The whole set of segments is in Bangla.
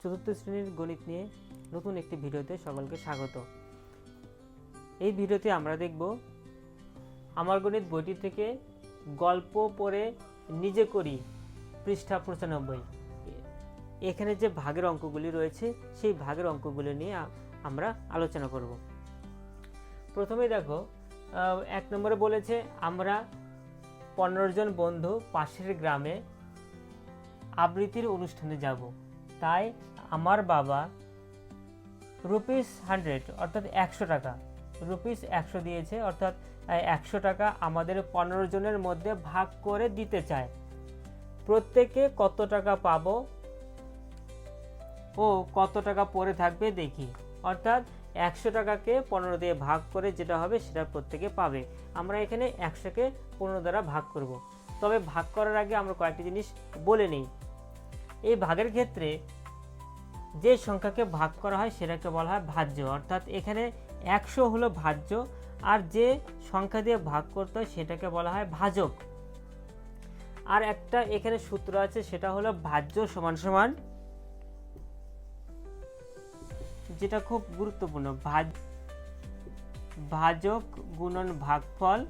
চতুর্থ শ্রেণির গণিত নিয়ে নতুন একটি ভিডিওতে সকলকে স্বাগত। এই ভিডিওতে আমরা দেখব আমার গণিত বইটি থেকে গল্প পড়ে নিজে করি, পৃষ্ঠা পঁচানব্বই। এখানে যে ভাগের অঙ্কগুলি রয়েছে, সেই ভাগের অঙ্কগুলি নিয়ে আমরা আলোচনা করব। প্রথমেই দেখো এক নম্বরে বলেছে, আমরা পনেরো জন বন্ধু পাশের গ্রামে আবৃত্তির অনুষ্ঠানে যাব। তাই আমার বাবা রুপিস হান্ড্রেড, অর্থাৎ একশো টাকা, রুপিস একশো দিয়েছে, অর্থাৎ একশো টাকা আমাদের পনেরো জনের মধ্যে ভাগ করে দিতে চায়। প্রত্যেকে কত টাকা পাবো ও কত টাকা পড়ে থাকবে দেখি। অর্থাৎ, একশো টাকাকে পনেরো দিয়ে ভাগ করে যেটা হবে সেটা প্রত্যেকে পাবে। আমরা এখানে একশোকে পনেরো দ্বারা ভাগ করব। তবে ভাগ করার আগে আমরা কয়েকটি জিনিস বলে নিই। এই ভাগের ক্ষেত্রে যে সংখ্যাকে ভাগ করা হয় সেটাকে বলা হয় ভাজ্য। অর্থাৎ এখানে একশো হলো ভাজ্য আর যে সংখ্যা দিয়ে ভাগ করতে হয় সেটাকে বলা হয় ভাজক। আর একটা এখানে সূত্র আছে, সেটা হলো ভাজ্য সমান সমান, যেটা খুব গুরুত্বপূর্ণ। ভাজ, ভাজক গুণন ভাগফল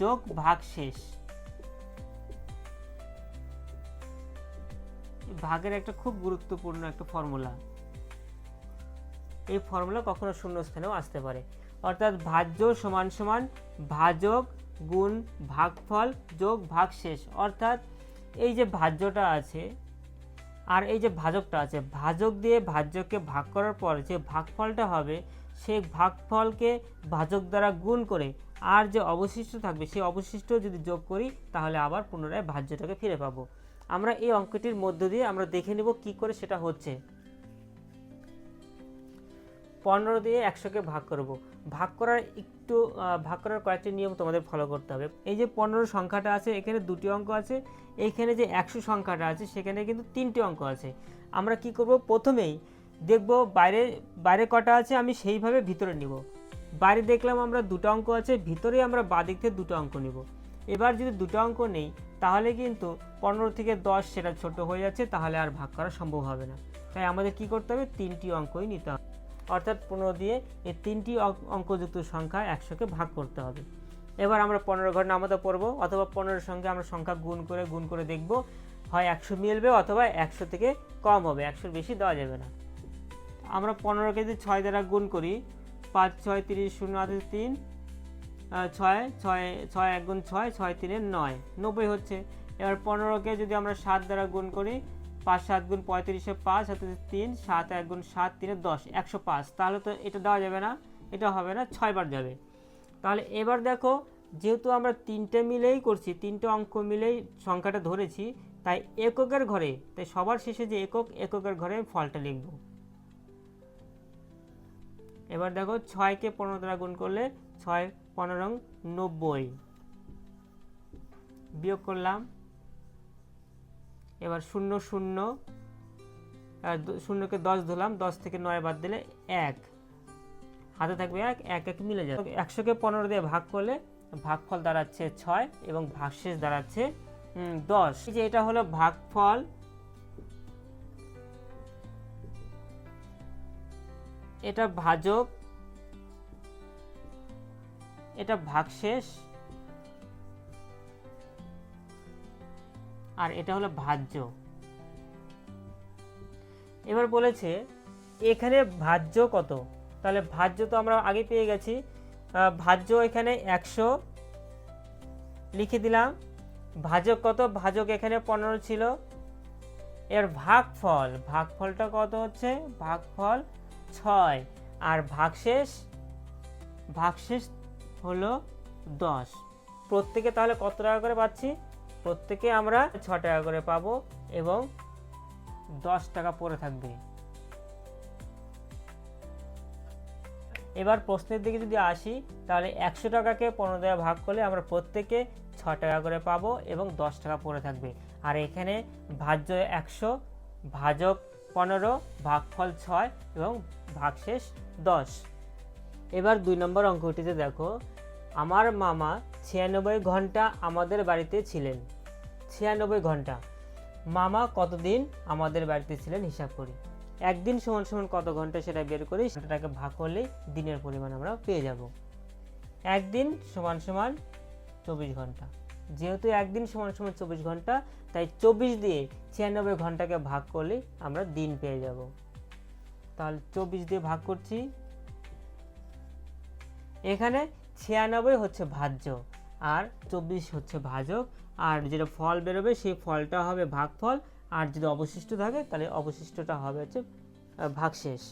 যোগ ভাগশেষ। ভাগের একটা খুব গুরুত্বপূর্ণ একটা ফর্মুলা এই ফর্মুলা কখনো শূন্য স্থানেও আসতে পারে। অর্থাৎ ভাজ্য সমান সমান ভাজক গুণ ভাগফল যোগ ভাগশেষ। অর্থাৎ এই যে ভাজ্যটা আছে আর এই যে ভাজকটা আছে, ভাজক দিয়ে ভাজ্যকে ভাগ করার পর যে ভাগফলটা হবে সেই ভাগফলকে ভাজক দ্বারা গুণ করে আর যে অবশিষ্ট থাকবে সেই অবশিষ্ট যদি যোগ করি, তাহলে আবার পুনরায় ভাজ্যটাকে ফিরে পাবো। আমরা এই অঙ্কটির মধ্য দিয়ে আমরা দেখে নেব কি করে সেটা হচ্ছে। পনেরো দিয়ে একশোকে ভাগ করব। ভাগ করার একটু ভাগ করার কয়েকটি নিয়ম তোমাদের ফলো করতে হবে। এই যে পনেরো সংখ্যাটা আছে, এখানে দুটি অঙ্ক আছে এইখানে যে একশো সংখ্যাটা আছে, সেখানে কিন্তু তিনটি অঙ্ক আছে। আমরা কি করব? প্রথমেই দেখব বাইরে বাইরে কটা আছে, আমি সেইভাবে ভিতরে নিব। বাইরে দেখলাম আমরা দুটো অঙ্ক আছে, ভিতরে আমরা বাদিক থেকে দুটো অঙ্ক নিব। এবার যদি দুটো অঙ্ক নেই তাহলে কিন্তু পনেরো থেকে দশ সেটা ছোট হয়ে যাচ্ছে, তাহলে আর ভাগ করা সম্ভব হবে না। তাই আমাদের কি করতে হবে? তিনটি অঙ্কই নিতে হবে। অর্থাৎ পনেরো দিয়ে এই তিনটি অঙ্কযুক্ত সংখ্যা একশোকে ভাগ করতে হবে। এবার আমরা পনেরো ঘর নামাতে পড়ব, অথবা পনেরোর সঙ্গে আমরা সংখ্যা গুণ করে গুণ করে দেখব, হয় একশো মিলবে অথবা একশো থেকে কম হবে, একশোর বেশি দেওয়া যাবে না। আমরা পনেরোকে যদি ছয় দ্বারা গুণ করি, পাঁচ, ছয়, তিরিশ, শূন্য আঠাশ তিন ছয় ছয় ছয় এক গুণ ছয় ছয় তিনের নয়। নব্বই হচ্ছে। এবার পনেরোকে যদি আমরা সাত দ্বারা গুণ করি, পাঁচ, সাত গুণ পঁয়ত্রিশে পাঁচ হাতে তিন, সাত এক গুণ সাত তিনে দশ, একশো পাঁচ। তাহলে তো এটা দেওয়া যাবে না, এটা হবে না ছয়বার যাবে। তাহলে এবার দেখো, যেহেতু আমরা তিনটে মিলেই করছি, তিনটে অঙ্ক মিলেই সংখ্যাটা ধরেছি, তাই এককের ঘরে, তাই সবার শেষে যে একক, এককের ঘরে আমি ফলটা লিখব। এবার দেখো, ছয়কে পনেরো দ্বারা গুণ করলে ছয় পনেরো নব্বই। বিয়োগ করলাম। এবার শূন্য শূন্য শূন্যকে দশ ধরলাম, দশ থেকে নয় বাদ দিলে এক। হাতে থাকবে এক এক এক মিলে যাবে একশোকে পনেরো দিয়ে ভাগ করলে ভাগফল দাঁড়াচ্ছে ছয় এবং ভাগশেষ দাঁড়াচ্ছে দশ। যে এটা হলো ভাগফল। এটা ভাজক এটা ভাগশেষ আর এটা হলো ভাজ্য। এবার বলেছে, এখানে ভাজ্য কত? তাহলে ভাজ্য তো আমরা আগে পেয়ে গেছি। ভাজ্য এখানে একশো। লিখে দিলাম, ভাজক কত? ভাজক এখানে পনেরো ছিল। এর ভাগফল, ভাগফলটা কত হচ্ছে? ভাগফল ছয়। আর ভাগশেষ? ভাগশেষ হলো দশ। প্রত্যেকে তাহলে কত টাকা করে পাচ্ছি? প্রত্যেকে আমরা ছ টাকা করে পাবো এবং দশ টাকা পড়ে থাকবে। এবার প্রশ্নের দিকে যদি আসি, তাহলে একশো টাকাকে পনেরো দেওয়া ভাগ করলে আমরা প্রত্যেকে ছ টাকা করে পাবো এবং দশ টাকা পড়ে থাকবে। আর এখানে ভাজ্য একশো, ভাজক পনেরো, ভাগফল ছয় এবং ভাগশেষ দশ। এবার দুই নম্বর অঙ্কটিতে দেখো, আমার মামা ছিয়ানব্বই ঘণ্টা আমাদের বাড়িতে ছিলেন। ছিয়ানব্বই ঘণ্টা। মামা কতদিন আমাদের বাড়িতে ছিলেন হিসাব করি। একদিন সমান সমান কত ঘণ্টা সেটা বের করি সেটাকে ভাগ করলে দিনের পরিমাণ আমরা পেয়ে যাব। একদিন সমান সমান চব্বিশ ঘণ্টা। যেহেতু একদিন সমান সমান চব্বিশ ঘণ্টা, তাই চব্বিশ দিয়ে ছিয়ানব্বই ঘন্টাকে ভাগ করলে আমরা দিন পেয়ে যাব। তাহলে চব্বিশ দিয়ে ভাগ করছি এখানে ছিয়ানব্বই হচ্ছে ভাজ্য আর চব্বিশ হচ্ছে ভাজক। আর যেটা ফল বেরোবে সেই ফলটা হবে ভাগফল। আর যদি অবশিষ্ট থাকে তাহলে অবশিষ্টটা হবে হচ্ছে ভাগশেষ।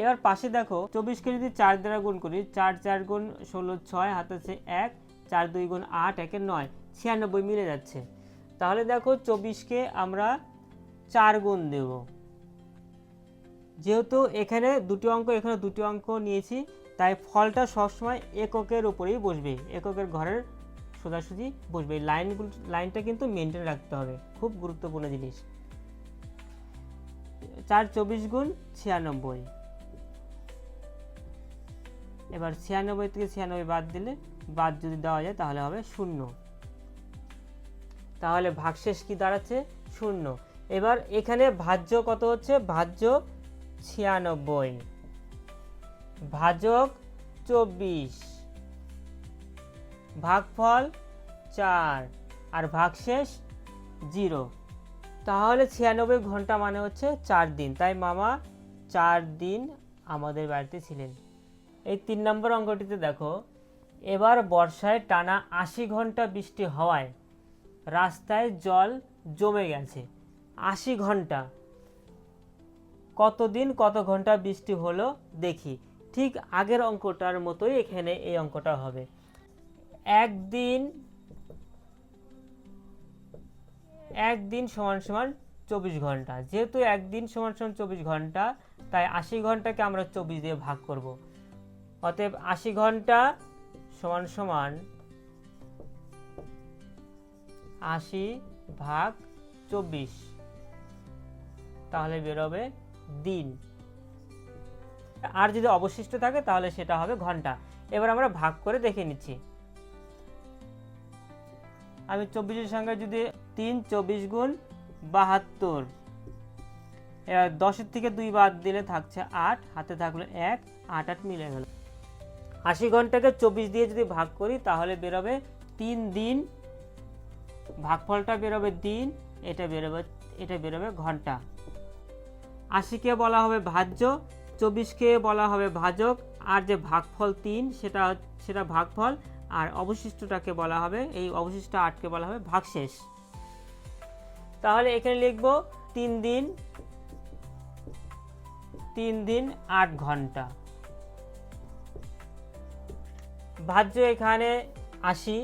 এবার পাশে দেখো, চব্বিশকে যদি চার দ্বারা গুণ করি, চার চার গুণ ষোলো ছয়, হাতে আছে এক, চার দুই গুণ আট, একে নয়, ছিয়ানব্বই মিলে যাচ্ছে। তাহলে দেখো, চব্বিশকে আমরা চার গুণ দেব। যেহেতু এখানে দুটি অঙ্ক, এখানে দুটি অঙ্ক নিয়েছি তাই ফলটা সবসময় এককের উপরেই বসবে, এককের ঘরের সোজাসুজি বসবে। লাইনগুলো, লাইনটা কিন্তু মেনটেন রাখতে হবে, খুব গুরুত্বপূর্ণ জিনিস। চার চব্বিশ গুণ ছিয়ানব্বই। এবার ছিয়ানব্বই থেকে ছিয়ানব্বই বাদ দিলে, বাদ যদি দেওয়া যায় তাহলে হবে শূন্য। তাহলে ভাগশেষ কি দাঁড়াচ্ছে? শূন্য। এবার এখানে ভাজ্য কত হচ্ছে? ভাজ্য ছিয়ানব্বই। ভাজক চব্বিশ। ভাগফল চার আর ভাগশেষ জিরো। তাহলে ছিয়ানব্বই ঘণ্টা মানে হচ্ছে চার দিন। তাই মামা, চার দিন আমাদের বাড়িতে ছিলেন। এই তিন নম্বর অঙ্কটিতে দেখো, এবার বর্ষায় টানা আশি ঘণ্টা বৃষ্টি হওয়ায় রাস্তায় জল জমে গেছে। আশি ঘণ্টা। কতদিন কত ঘণ্টা বৃষ্টি হলো দেখি। ঠিক আগের অঙ্কটার মতোই এখানে এই অঙ্কটা হবে। একদিন একদিন সমান সমান চব্বিশ ঘণ্টা। যেহেতু একদিন সমান সমান চব্বিশ ঘণ্টা, তাই আশি ঘন্টাকে আমরা চব্বিশ দিয়ে ভাগ করব। অতএব আশি ঘণ্টা সমান সমান আশি ভাগ চব্বিশ, তাহলে বেরোবে দিন। আর যদি অবশিষ্ট থাকে তাহলে সেটা হবে ঘণ্টা। এবার আমরা ভাগ করে দেখে নিচ্ছি। আমি চব্বিশের সঙ্গে যদি তিন, চব্বিশ গুণ বাহাত্তর, এবার দশের থেকে দুই বাদ দিলে থাকছে আট, হাতে থাকল এক, আট আট মিলে গেল। আশি ঘন্টাকে চব্বিশ দিয়ে যদি ভাগ করি তাহলে বেরোবে তিন দিন, ভাগফলটা বেরোবে দিন, এটা বেরোবে এটা বেরোবে ঘণ্টা। আশিকে বলা হবে ভাজ্য চব্বিশকে বলা হবে ভাজক। আর যে ভাগফল তিন, সেটা সেটা ভাগফল। আর অবশিষ্টটাকে বলা হবে, এই অবশিষ্ট আটকে বলা হবে ভাগশেষ। তাহলে এখানে লিখব তিন দিন তিন দিন আট ঘণ্টা। ভাজ্য এখানে আশি।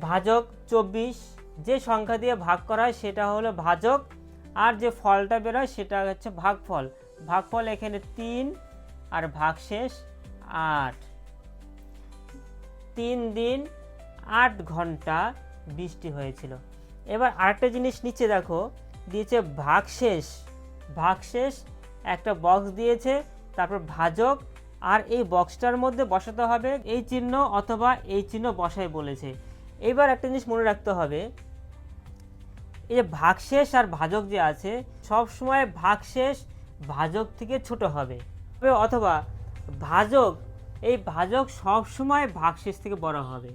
ভাজক চব্বিশ। যে সংখ্যা দিয়ে ভাগ করা হয়, সেটা হলো ভাজক আর যে ফলটা বেরোয় সেটা হচ্ছে ভাগফল। ভাগফল এখানে তিন আর ভাগশেষ আট। তিন দিন আট ঘণ্টা বৃষ্টি হয়েছিল। এবার আরেকটা জিনিস নিচে দেখো, দিয়েছে ভাগশেষ। ভাগশেষ একটা বক্স দিয়েছে, তারপর ভাজক, আর এই বক্সটার মধ্যে বসাতে হবে এই চিহ্ন অথবা এই চিহ্ন বসায় বলেছে। এবার একটা জিনিস মনে রাখতে হবে এই যে ভাগশেষ আর ভাজক যে আছে, সব সময় ভাগশেষ ভাজক থেকে ছোট হবে। অথবা ভাজক, এই ভাজক সব সময় ভাগশেষ থেকে বড় হবে।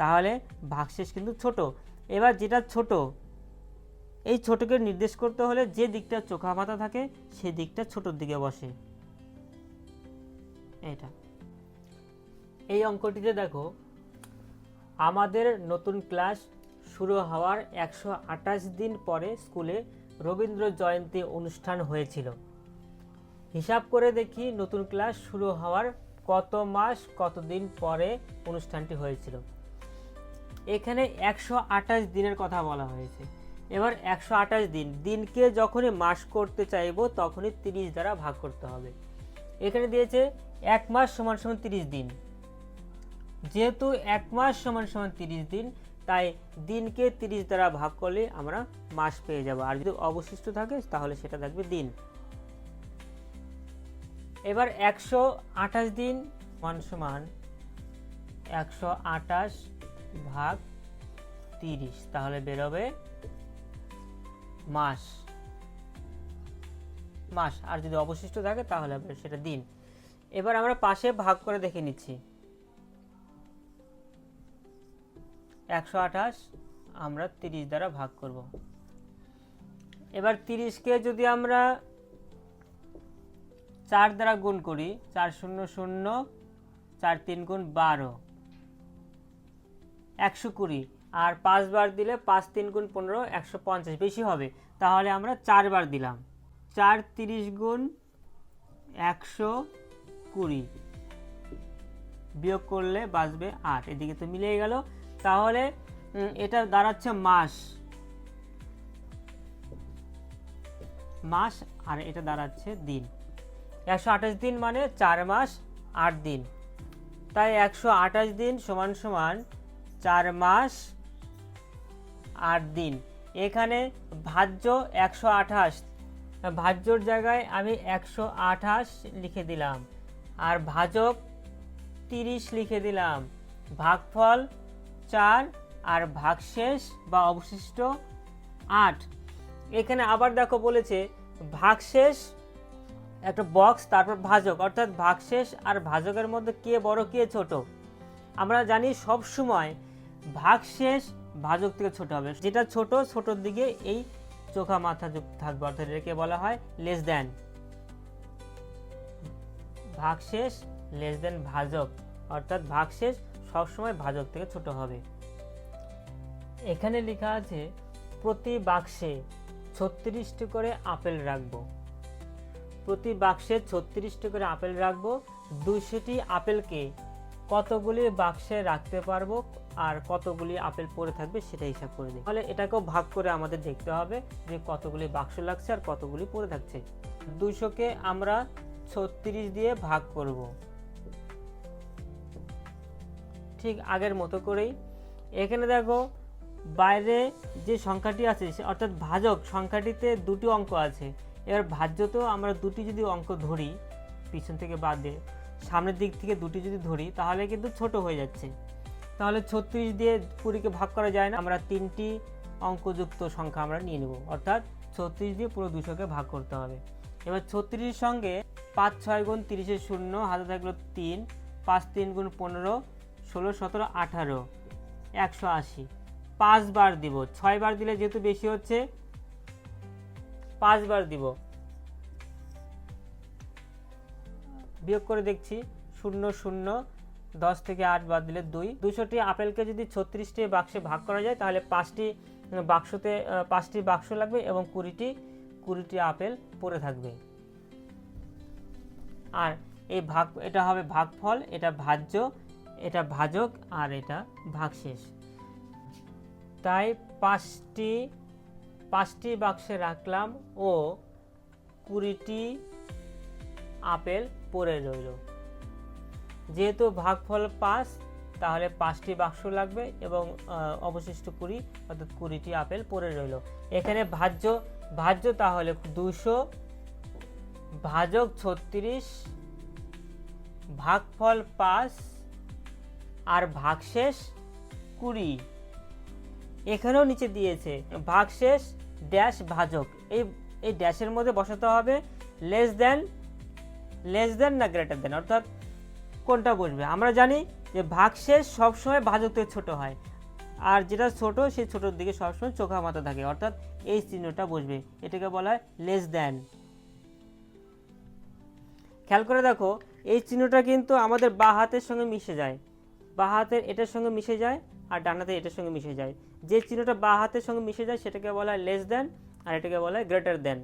তাহলে ভাগশেষ কিন্তু ছোট। এবার যেটা ছোট, এই ছোটকে নির্দেশ করতে হলে যে দিকটা চোখা পাতা থাকে সেই দিকটা ছোটোর দিকে বসে। এটা এই অঙ্কটিতে দেখো, আমাদের নতুন ক্লাস শুরু হওয়ার একশো আঠাশ দিন পরে স্কুলে রবীন্দ্র জয়ন্তী অনুষ্ঠান হয়েছিল। হিসাব করে দেখি নতুন ক্লাস শুরু হওয়ার কত মাস কতদিন পরে অনুষ্ঠানটি হয়েছিল। এখানে একশো আঠাশ দিনের কথা বলা হয়েছে। এবার একশো আঠাশ দিন, দিনকে যখনই মাস করতে চাইব তখনই তিরিশ দ্বারা ভাগ করতে হবে। এখানে দিয়েছে এক মাস সমান সমান তিরিশ দিন। যেহেতু এক মাস সমান সমান তিরিশ দিন তাই দিনকে তিরিশ দ্বারা ভাগ করলে আমরা মাস পেয়ে যাব। আর যদি অবশিষ্ট থাকে, তাহলে সেটা থাকবে দিন। এবার একশো আঠাশ দিন সমান সমান একশো আঠাশ ভাগ তিরিশ, তাহলে বেরোবে মাস। মাস, আর যদি অবশিষ্ট থাকে, তাহলে সেটা দিন। এবার আমরা পাশে ভাগ করে দেখে নিচ্ছি। একশো আঠাশ, আমরা তিরিশ দ্বারা ভাগ করব। এবার তিরিশকে যদি আমরা চার দ্বারা গুণ করি, চার শূন্য শূন্য, চার তিন গুণ বারো, একশো কুড়ি, আর পাঁচবার দিলে পাঁচ তিন গুণ পনেরো, একশো পঞ্চাশ, বেশি হবে। তাহলে আমরা চারবার দিলাম। চার তিরিশ গুণ একশো কুড়ি বিয়োগ করলে বাঁচবে আট। এদিকে তো মিলিয়ে গেল। তাহলে এটা দাঁড়াচ্ছে মাস। মাস আর এটা দাঁড়াচ্ছে দিন। একশো আঠাশ দিন মানে চার মাস, আট দিন। তাই একশো আঠাশ দিন সমান সমান চার মাস, আট দিন। এখানে ভাজ্য একশো আঠাশ। ভাজ্যর জায়গায় আমি একশো আঠাশ লিখে দিলাম। আর ভাজক তিরিশ লিখে দিলাম। ভাগফল চার আর ভাগশেষ বা অবশিষ্ট আট। এখানে আবার দেখো বলেছে, ভাগশেষ একটা বক্স তারপর ভাজক। অর্থাৎ ভাগশেষ আর ভাজকের মধ্যে কে বড়, কে ছোট? আমরা জানি সব সময় ভাগশেষ ভাজক থেকে ছোট হবে। যেটা ছোট, ছোটর দিকে এই চোখা মাথা থাকবে। অর্থাৎ এটাকে বলা হয় লেস দেন ভাগশেষ লেস দেন ভাজক। অর্থাৎ ভাগশেষ সবসময় ভাজক থেকে ছোট হবে। এখানে লেখা আছে, প্রতি বাক্সে ছত্রিশটি করে আপেল রাখব। প্রতি বাক্সে ছত্রিশটি করে আপেল রাখব, দুইশোটি আপেলকে কতগুলি বাক্সে রাখতে পারব আর কতগুলি আপেল পড়ে থাকবে সেটা হিসাব করে দিই তাহলে এটাকেও ভাগ করে আমাদের দেখতে হবে যে কতগুলি বাক্স লাগছে আর কতগুলি পড়ে থাকছে। দুইশোকে আমরা ছত্রিশ দিয়ে ভাগ করব। ঠিক আগের মতো করেই। এখানে দেখো, বাইরে যে সংখ্যাটি আছে অর্থাৎ ভাজক সংখ্যাটিতে দুটি অঙ্ক আছে। এবার ভাজ্যতেও আমরা দুটি যদি অঙ্ক ধরি, পিছন থেকে বাদ দিয়ে, সামনের দিক থেকে দুটি যদি ধরি, তাহলে কিন্তু ছোট হয়ে যাচ্ছে। তাহলে ছত্রিশ দিয়ে কুড়িকে ভাগ করা যায় না, আমরা তিনটি অঙ্কযুক্ত সংখ্যা আমরা নিয়ে নেব। অর্থাৎ ছত্রিশ দিয়ে পুরো দুশোকে ভাগ করতে হবে। এবার ছত্রিশের সঙ্গে পাঁচ ছয় গুণ তিরিশের শূন্য, হাতে থাকল তিন, পাঁচ তিন গুণ পনেরো ষোলো, সতেরো, আঠারো, একশো আশি। পাঁচবার দিব। ছয়বার দিলে যেহেতু বেশি হচ্ছে, পাঁচবার দিব। বিয়োগ করে দেখছি, শূন্য শূন্য, দশ থেকে আট বাদ দিলে দুই। দুশোটি আপেলকে যদি ছত্রিশটি বাক্সে ভাগ করা যায়, তাহলে পাঁচটি বাক্সতে পাঁচটি বাক্স লাগবে এবং কুড়িটি কুড়িটি আপেল পড়ে থাকবে। আর এই ভাগ, এটা হবে ভাগফল, এটা ভাজ্য এটা ভাজক আর এটা ভাগশেষ। তাই পাঁচটি পাঁচটি বাক্সে রাখলাম ও কুড়িটি আপেল পড়ে রইল। যেহেতু ভাগফল পাঁচ, তাহলে পাঁচটি বাক্স লাগবে এবং অবশিষ্ট কুড়ি অর্থাৎ কুড়িটি আপেল পড়ে রইল। এখানে ভাজ্য ভাজ্য তাহলে দুশো ভাজক ছত্রিশ, ভাগফল পাঁচ আর ভাগশেষ কুড়ি। এখানেও নিচে দিয়েছে ভাগশেষ ড্যাশ ভাজক। এই এই ড্যাশের মধ্যে বসাতে হবে লেস দেন লেস দেন না গ্রেটার দেন অর্থাৎ কোনটা বসবে? আমরা জানি যে ভাগশেষ সবসময় ভাজক থেকে ছোট হয়, আর যেটা ছোট সেই ছোটোর দিকে সবসময় চোখা মাথা থাকে, অর্থাৎ এই চিহ্নটা বসবে, এটাকে বলা হয় লেস দেন খেয়াল করে দেখো, এই চিহ্নটা কিন্তু আমাদের বা হাতের সঙ্গে মিশে যায়। বা হাতের এটার সঙ্গে মিশে যায় আর ডানাতে এটার সঙ্গে মিশে যায়। যে চিহ্নটা বা হাতের সঙ্গে মিশে যায় সেটাকে বলা হয় লেস দেন আর এটাকে বলা হয় গ্রেটার দেন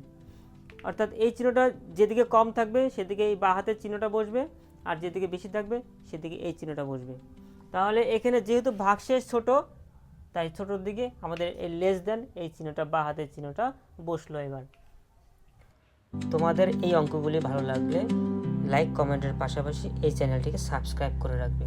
অর্থাৎ এই চিহ্নটা যেদিকে কম থাকবে সেদিকে এই বা হাতের চিহ্নটা বসবে আর যেদিকে বেশি থাকবে সেদিকে এই চিহ্নটা বসবে। তাহলে এখানে যেহেতু ভাগশেষ ছোট, তাই ছোটোর দিকে আমাদের এই লেস দেন এই চিহ্নটা বা হাতের চিহ্নটা বসল এবার। তোমাদের এই অঙ্কগুলি ভালো লাগলে লাইক কমেন্টের পাশাপাশি এই চ্যানেলটিকে সাবস্ক্রাইব করে রাখবে।